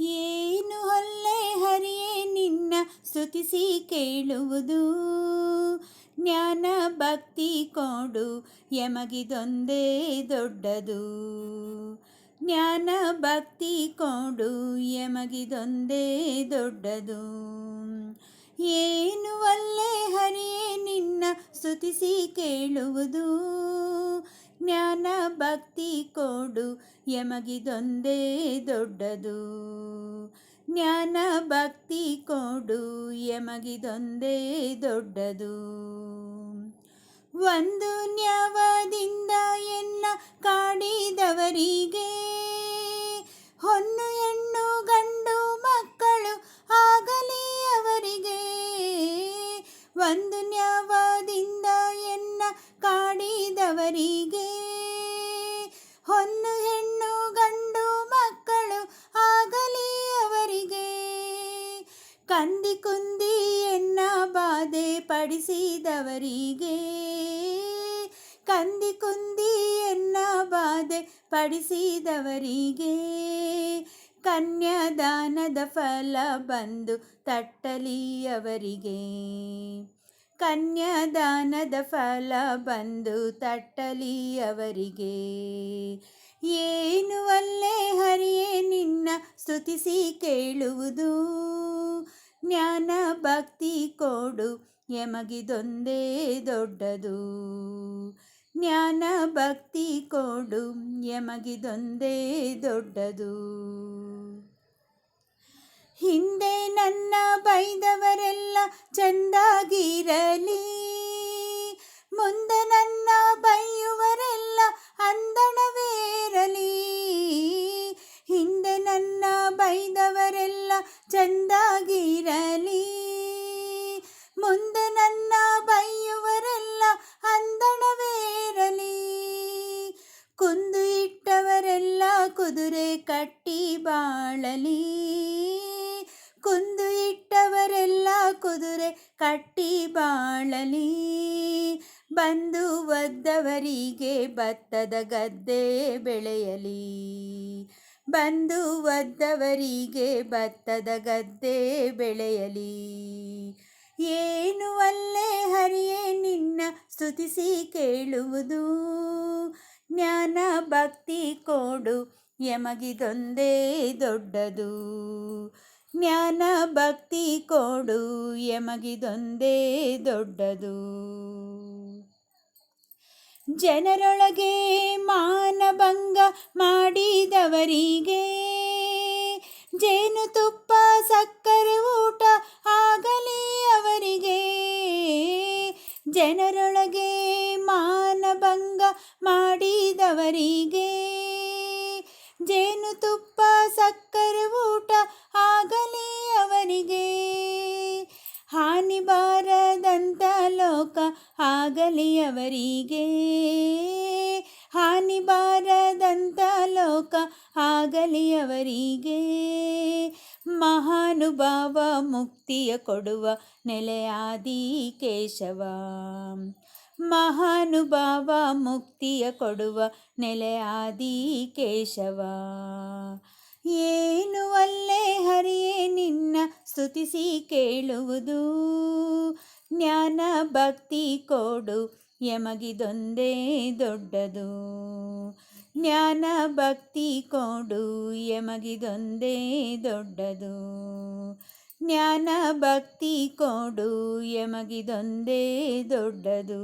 ಏನು ಹೊಲ್ಲೆ ಹರಿಯೇ ನಿನ್ನ ಸ್ತುತಿಸಿ ಕೇಳುವುದು. ಜ್ಞಾನ ಭಕ್ತಿ ಕೊಡು ಯಮಗಿದೊಂದೇ ದೊಡ್ಡದು. ಜ್ಞಾನ ಭಕ್ತಿ ಕೊಡು ಯಮಗಿದೊಂದೇ ದೊಡ್ಡದು. ಏನು ಅಲ್ಲೇ ಹರಿಯೇ ನಿನ್ನ ಸ್ತುತಿಸಿ ಕೇಳುವುದು. ಜ್ಞಾನ ಭಕ್ತಿ ಕೊಡು ಯಮಗಿದೊಂದೇ ದೊಡ್ಡದು. ಜ್ಞಾನ ಭಕ್ತಿ ಕೊಡು ಯಮಗಿದೊಂದೇ ದೊಡ್ಡದು. ಒಂದು ನ್ಯಾವದಿಂದ ಎನ್ನ ಕಾಡಿದವರಿಗೆ, ಹೊನ್ನು ಹೆಣ್ಣು ಗಂಡು ಮಕ್ಕಳು ಆಗಲಿ ಅವರಿಗೆ. ಒಂದು ಪಡಿಸಿದವರಿಗೆ ಕಂದಿ ಕುಂದಿ ಎನ್ನ ಬಾಧೆ ಪಡಿಸಿದವರಿಗೆ ಕನ್ಯಾದಾನದ ಫಲ ಬಂದು ತಟ್ಟಲಿಯವರಿಗೆ ಕನ್ಯಾದಾನದ ಫಲ ಬಂದು ತಟ್ಟಲಿಯವರಿಗೆ ಏನು ಅಲ್ಲೇ ಹರಿಯೇ ನಿನ್ನ ಸ್ತುತಿಸಿ ಕೇಳುವುದು ಜ್ಞಾನ ಭಕ್ತಿ ಕೊಡು ಯಮಗಿದೊಂದೇ ದೊಡ್ಡದು. ಜ್ಞಾನ ಭಕ್ತಿ ಕೊಡು ಯಮಗಿದೊಂದೇ ದೊಡ್ಡದು. ಹಿಂದೆ ನನ್ನ ಬೈದವರೆಲ್ಲ ಚಂದಾಗಿರಲಿ. ಮುಂದೆ ನನ್ನ ಬೈಯುವರೆಲ್ಲ ಅಂದಣವೇರಲಿ. ಹಿಂದೆ ನನ್ನ ಬೈದವರೆಲ್ಲ ಚಂದಾಗಿರಲಿ ಕುದುರೆ ಕಟ್ಟಿ ಬಾಳಲಿ. ಕುಂದು ಇಟ್ಟವರೆಲ್ಲ ಕುದುರೆ ಕಟ್ಟಿ ಬಾಳಲಿ. ಬಂದು ಒದ್ದವರಿಗೆ ಭತ್ತದ ಗದ್ದೆ ಬೆಳೆಯಲಿ. ಬಂದು ಒದ್ದವರಿಗೆ ಭತ್ತದ ಗದ್ದೆ ಬೆಳೆಯಲಿ. ಏನು ಅಲ್ಲೇ ಹರಿಯೇ ನಿನ್ನ ಸ್ತುತಿಸಿ ಕೇಳುವುದು. ಜ್ಞಾನ ಭಕ್ತಿ ಕೊಡು ಯಮಗಿದೊಂದೇ ದೊಡ್ಡದು. ಜ್ಞಾನ ಭಕ್ತಿ ಕೊಡು, ಯಮಗಿದೊಂದೇ ದೊಡ್ಡದು. ಜನರೊಳಗೆ ಮಾನಭಂಗ ಮಾಡಿದವರಿಗೆ ಜೇನುತುಪ್ಪ ಸಕ್ಕರೆ ಊಟ ಆಗಲಿ ಅವರಿಗೆ. ಜನರೊಳಗೆ ಮಾನಭಂಗ ಮಾಡಿದವರಿಗೆ ಜೇನುತುಪ್ಪ ಸಕ್ಕರೆ ಊಟ ಆಗಲಿ ಅವರಿಗೆ ಹಾನಿ ಬಾರದಂತ ಲೋಕ ಆಗಲಿ ಅವರಿಗೆ. ಹಾನಿ ಬಾರದಂತ ಲೋಕ ಆಗಲಿ ಅವರಿಗೆ. ಮಹಾನುಭಾವ ಮುಕ್ತಿಯ ಕೊಡುವ ನೆಲೆಯಾದಿ ಕೇಶವ. ಮಹಾನುಭಾವ ಮುಕ್ತಿಯ ಕೊಡುವ ನೆಲೆಯಾದಿ ಕೇಶವ. ಏನು ಅಲ್ಲೇ ಹರಿಯೇ ನಿನ್ನ ಸ್ತುತಿಸಿ ಕೇಳುವುದು. ಜ್ಞಾನ ಭಕ್ತಿ ಕೊಡು, ಯಮಗಿದೊಂದೇ ದೊಡ್ಡದು. ಜ್ಞಾನ ಭಕ್ತಿ ಕೊಡು, ಯಮಗಿದೊಂದೇ ದೊಡ್ಡದು. ಜ್ಞಾನ ಭಕ್ತಿ ಕೊಡು ಯಮಗಿದೊಂದೇ ದೊಡ್ಡದು.